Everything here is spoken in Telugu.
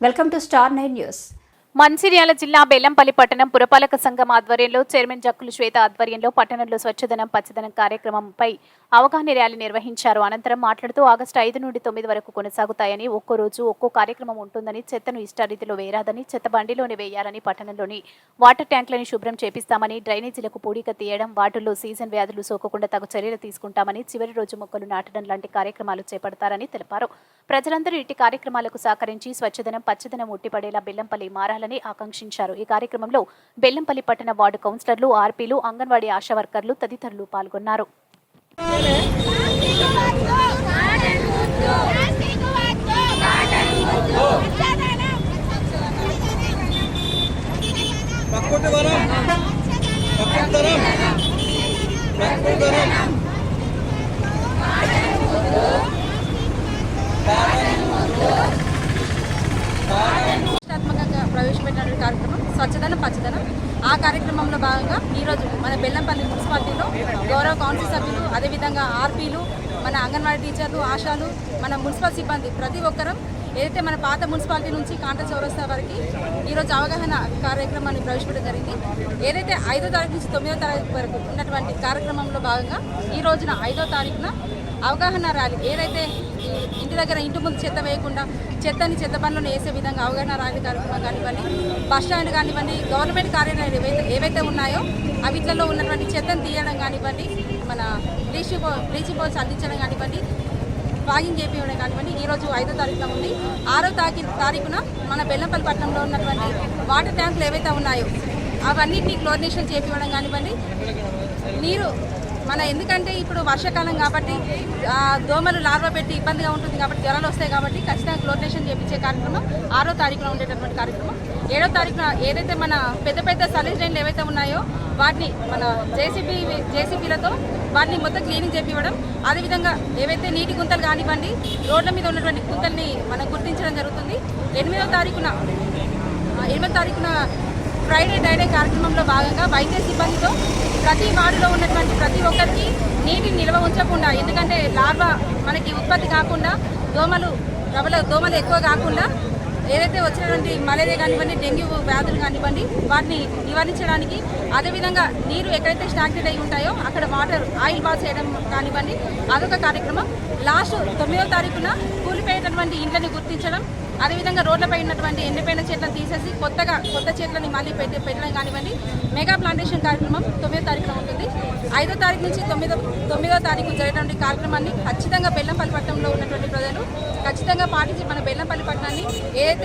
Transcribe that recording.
Welcome to star nine news. Mancherial జిల్లా బెల్లంపల్లి పట్టణం పురపాలక సంఘం ఆధ్వర్యంలో చైర్మన్ జక్కులు శ్వేత ఆధ్వర్యంలో పట్టణంలో స్వచ్ఛదనం పచ్చదనం కార్యక్రమంపై అవగాహన ర్యాలీ నిర్వహించారు. అనంతరం మాట్లాడుతూ ఆగస్టు ఐదు నుండి తొమ్మిది వరకు కొనసాగుతాయని ఒక్కో రోజు ఒక్కో కార్యక్రమం ఉంటుందని చెత్తను ఇష్టారీతిలో వేయరాదని చెత్త బండిలోనే వేయాలని పట్టణంలోని వాటర్ ట్యాంకులను శుభ్రం చేపిస్తామని డ్రైనేజీలకు పూడిక తీయడం వాటిల్లో సీజన్ వ్యాధులు సోకకుండా తగు చర్యలు తీసుకుంటామని చివరి రోజు మొక్కలు నాటడం లాంటి కార్యక్రమాలు చేపడతారని తెలిపారు. ప్రజలందరూ ఇట్టి కార్యక్రమాలకు సహకరించి స్వచ్ఛదనం పచ్చదనం ఉట్టిపడేలా బెల్లంపల్లి మారాలని ఆకాంక్షించారు. ఈ కార్యక్రమంలో బెల్లంపల్లి పట్టణ వార్డు కౌన్సిలర్లు ఆర్పీలు అంగన్వాడీ ఆశా వర్కర్లు తదితరులు పాల్గొన్నారు. ప్రకృతి వరం ప్రకృతి వరం ప్రకృతి వరం. ప్రవేశపెట్టిన కార్యక్రమం స్వచ్ఛదనం పచ్చదనం ఆ కార్యక్రమంలో భాగంగా ఈరోజు మన బెల్లంపల్లి మున్సిపాలిటీలో గౌరవ కౌన్సిల్ సభ్యులు అదేవిధంగా ఆర్పీలు మన అంగన్వాడీ టీచర్లు ఆశాలు మన మున్సిపల్ సిబ్బంది ప్రతి ఒక్కరం ఏదైతే మన పాత మున్సిపాలిటీ నుంచి కాంట చౌరస్తా వరకు ఈరోజు అవగాహన కార్యక్రమాన్ని ప్రవేశపెట్టడం జరిగింది. ఏదైతే ఐదో తారీఖు నుంచి తొమ్మిదో తారీఖు వరకు ఉన్నటువంటి కార్యక్రమంలో భాగంగా ఈ రోజున ఐదో తారీఖున అవగాహన ర్యాలీ ఏదైతే ఇంటి దగ్గర ఇంటి ముందు చెత్త వేయకుండా చెత్తని చెత్త పనులను వేసే విధంగా అవగాహన ర్యాలీ కార్యక్రమం కానివ్వండి బస్ స్టాండ్ కానివ్వండి గవర్నమెంట్ కార్యాలయాలు ఏవైతే ఏవైతే ఉన్నాయో అవిట్లలో ఉన్నటువంటి చెత్తను తీయడం కానివ్వండి మన బ్లీచింగ్ బ్లీచింగ్ పౌడర్స్ అందించడం కానివ్వండి వాగింగ్ చేపించడం కానివ్వండి ఈరోజు ఐదో తారీఖున ఉంది. ఆరో తారీఖు తారీఖున మన బెల్లంపల్లి పట్టణంలో ఉన్నటువంటి వాటర్ ట్యాంకులు ఏవైతే ఉన్నాయో అవన్నింటినీ క్లోరినేషన్ చేపించడం కానివ్వండి నీరు మన ఎందుకంటే ఇప్పుడు వర్షాకాలం కాబట్టి దోమలు లార్వా పెట్టి ఇబ్బందిగా ఉంటుంది కాబట్టి జ్వరాలు వస్తాయి కాబట్టి ఖచ్చితంగా క్లోరినేషన్ చేయించే కార్యక్రమం ఆరో తారీఖున ఉండేటటువంటి కార్యక్రమం. ఏడో తారీఖున ఏదైతే మన పెద్ద పెద్ద సలీజ్ లైన్లు ఏవైతే ఉన్నాయో వాటిని మన జేసీబీ జేసీబీలతో వాటిని మొత్తం క్లీనింగ్ చేపివ్వడం అదేవిధంగా ఏవైతే నీటి గుంతలు కానివ్వండి రోడ్ల మీద ఉన్నటువంటి గుంతల్ని మనం గుర్తించడం జరుగుతుంది. ఎనిమిదో తారీఖున ఎనిమిదో తారీఖున ఫ్రైడే డైడే కార్యక్రమంలో భాగంగా వైద్య సిబ్బందితో ప్రతి వార్డులో ఉన్నటువంటి ప్రతి ఒక్కరికి నీటిని నిల్వ ఉంచకుండా ఎందుకంటే లార్వా మనకి ఉత్పత్తి కాకుండా దోమలు ప్రబల దోమలు ఎక్కువ కాకుండా ఏదైతే వచ్చినటువంటి మలేరియా కానివ్వండి డెంగ్యూ వ్యాధులు కానివ్వండి వాటిని నివారించడానికి అదేవిధంగా నీరు ఎక్కడైతే స్టాగ్నెట్ అయి ఉంటాయో అక్కడ వాటర్ ఆయిల్ బాత్ చేయడం కానివ్వండి అదొక కార్యక్రమం. లాస్ట్ తొమ్మిదో తారీఖున కూలిపోయేటటువంటి ఇంట్లని గుర్తించడం అదేవిధంగా రోడ్లపై ఉన్నటువంటి ఎండిపోయిన చెట్లను తీసేసి కొత్తగా కొత్త చెట్లని మళ్ళీ పెట్టి పెట్టడం కానివ్వండి. మెగా ప్లాంటేషన్ కార్యక్రమం తొమ్మిదో తారీఖున ఉంటుంది. ఐదో తారీఖు నుంచి తొమ్మిదో తొమ్మిదో తారీఖు జరిగేటువంటి కార్యక్రమాన్ని ఖచ్చితంగా బెల్లంపల్లి పట్టణంలో ఉన్నటువంటి ప్రజలు ఖచ్చితంగా పాటించి మన బెల్లంపల్లి పట్టణాన్ని ఏదైతే